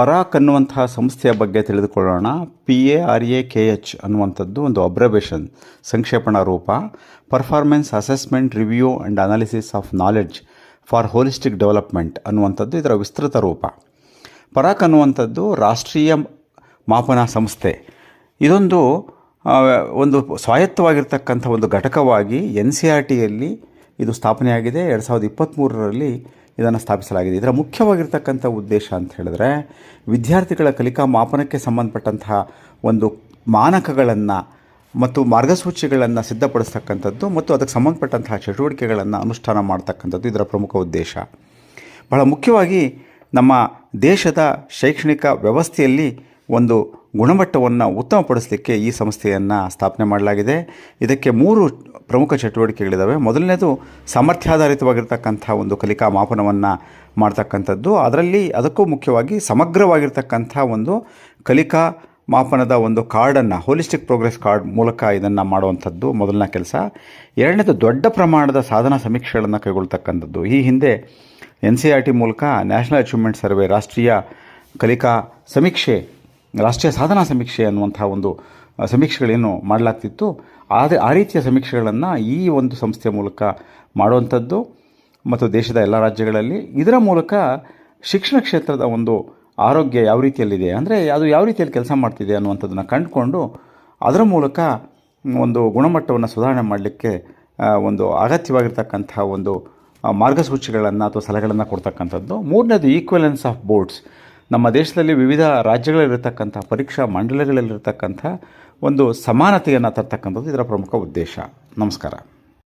ಪರಾಕ್ ಅನ್ನುವಂತಹ ಸಂಸ್ಥೆಯ ಬಗ್ಗೆ ತಿಳಿದುಕೊಳ್ಳೋಣ. P A R A K H ಅನ್ನುವಂಥದ್ದು ಒಂದು ಅಬ್ರವೇಷನ್ ಸಂಕ್ಷೇಪಣ ರೂಪ. Performance assessment review and analysis of knowledge for holistic development ಅನ್ನುವಂಥದ್ದು ಇದರ ವಿಸ್ತೃತ ರೂಪ. ಪರಾಕ್ ಅನ್ನುವಂಥದ್ದು ರಾಷ್ಟ್ರೀಯ ಮಾಪನ ಸಂಸ್ಥೆ. ಇದೊಂದು ಒಂದು ಸ್ವಾಯತ್ತವಾಗಿರ್ತಕ್ಕಂಥ ಒಂದು ಘಟಕವಾಗಿ ಎನ್ ಸಿ ಆರ್ ಟಿಯಲ್ಲಿ ಇದು ಸ್ಥಾಪನೆಯಾಗಿದೆ. ಎರಡು ಸಾವಿರದ ಇಪ್ಪತ್ತ್ಮೂರರಲ್ಲಿ ಇದನ್ನು ಸ್ಥಾಪಿಸಲಾಗಿದೆ. ಇದರ ಮುಖ್ಯವಾಗಿರ್ತಕ್ಕಂಥ ಉದ್ದೇಶ ಅಂತ ಹೇಳಿದ್ರೆ, ವಿದ್ಯಾರ್ಥಿಗಳ ಕಲಿಕಾ ಮಾಪನಕ್ಕೆ ಸಂಬಂಧಪಟ್ಟಂತಹ ಒಂದು ಮಾನಕಗಳನ್ನು ಮತ್ತು ಮಾರ್ಗಸೂಚಿಗಳನ್ನು ಸಿದ್ಧಪಡಿಸ್ತಕ್ಕಂಥದ್ದು ಮತ್ತು ಅದಕ್ಕೆ ಸಂಬಂಧಪಟ್ಟಂತಹ ಚಟುವಟಿಕೆಗಳನ್ನು ಅನುಷ್ಠಾನ ಮಾಡ್ತಕ್ಕಂಥದ್ದು ಇದರ ಪ್ರಮುಖ ಉದ್ದೇಶ. ಬಹಳ ಮುಖ್ಯವಾಗಿ ನಮ್ಮ ದೇಶದ ಶೈಕ್ಷಣಿಕ ವ್ಯವಸ್ಥೆಯಲ್ಲಿ ಒಂದು ಗುಣಮಟ್ಟವನ್ನು ಉತ್ತಮಪಡಿಸಲಿಕ್ಕೆ ಈ ಸಂಸ್ಥೆಯನ್ನು ಸ್ಥಾಪನೆ ಮಾಡಲಾಗಿದೆ. ಇದಕ್ಕೆ ಮೂರು ಪ್ರಮುಖ ಚಟುವಟಿಕೆಗಳಿದ್ದಾವೆ ಮೊದಲನೇದು ಸಾಮರ್ಥ್ಯಾಧಾರಿತವಾಗಿರ್ತಕ್ಕಂಥ ಒಂದು ಕಲಿಕಾ ಮಾಪನವನ್ನು ಮಾಡ್ತಕ್ಕಂಥದ್ದು. ಅದರಲ್ಲಿ ಅದಕ್ಕೂ ಮುಖ್ಯವಾಗಿ ಸಮಗ್ರವಾಗಿರ್ತಕ್ಕಂಥ ಒಂದು ಕಲಿಕಾ ಮಾಪನದ ಒಂದು ಕಾರ್ಡನ್ನು ಹೋಲಿಸ್ಟಿಕ್ ಪ್ರೋಗ್ರೆಸ್ ಕಾರ್ಡ್ ಮೂಲಕ ಇದನ್ನು ಮಾಡುವಂಥದ್ದು ಮೊದಲನೇ ಕೆಲಸ. ಎರಡನೇದು ದೊಡ್ಡ ಪ್ರಮಾಣದ ಸಾಧನ ಸಮೀಕ್ಷೆಗಳನ್ನು ಕೈಗೊಳ್ತಕ್ಕಂಥದ್ದು. ಈ ಹಿಂದೆ ಎನ್ ಸಿ ಆರ್ ಟಿ ಮೂಲಕ ನ್ಯಾಷನಲ್ ಅಚೀವ್ಮೆಂಟ್ ಸರ್ವೆ ರಾಷ್ಟ್ರೀಯ ಕಲಿಕಾ ಸಮೀಕ್ಷೆ ರಾಷ್ಟ್ರೀಯ ಸಾಧನಾ ಸಮೀಕ್ಷೆ ಅನ್ನುವಂಥ ಒಂದು ಸಮೀಕ್ಷೆಗಳೇನು ಮಾಡಲಾಗ್ತಿತ್ತು. ಆದರೆ ಆ ರೀತಿಯ ಸಮೀಕ್ಷೆಗಳನ್ನು ಈ ಒಂದು ಸಂಸ್ಥೆಯ ಮೂಲಕ ಮಾಡುವಂಥದ್ದು ಮತ್ತು ದೇಶದ ಎಲ್ಲ ರಾಜ್ಯಗಳಲ್ಲಿ ಇದರ ಮೂಲಕ ಶಿಕ್ಷಣ ಕ್ಷೇತ್ರದ ಒಂದು ಆರೋಗ್ಯ ಯಾವ ರೀತಿಯಲ್ಲಿದೆ ಅಂದರೆ ಅದು ಯಾವ ರೀತಿಯಲ್ಲಿ ಕೆಲಸ ಮಾಡ್ತಿದೆ ಅನ್ನುವಂಥದ್ದನ್ನು ಕಂಡುಕೊಂಡು ಅದರ ಮೂಲಕ ಒಂದು ಗುಣಮಟ್ಟವನ್ನು ಸುಧಾರಣೆ ಮಾಡಲಿಕ್ಕೆ ಒಂದು ಅಗತ್ಯವಾಗಿರ್ತಕ್ಕಂಥ ಒಂದು ಮಾರ್ಗಸೂಚಿಗಳನ್ನು ಅಥವಾ ಸಲಹೆಗಳನ್ನು ಕೊಡ್ತಕ್ಕಂಥದ್ದು. ಮೂರನೇದು ಈಕ್ವಲೆನ್ಸ್ ಆಫ್ ಬೋರ್ಡ್ಸ್ ನಮ್ಮ ದೇಶದಲ್ಲಿ ವಿವಿಧ ರಾಜ್ಯಗಳಲ್ಲಿರತಕ್ಕಂಥ ಪರೀಕ್ಷಾ ಮಂಡಳಿಗಳಲ್ಲಿರ್ತಕ್ಕಂಥ ಒಂದು ಸಮಾನತೆಯನ್ನು ತರ್ತಕ್ಕಂಥದ್ದು ಇದರ ಪ್ರಮುಖ ಉದ್ದೇಶ. ನಮಸ್ಕಾರ.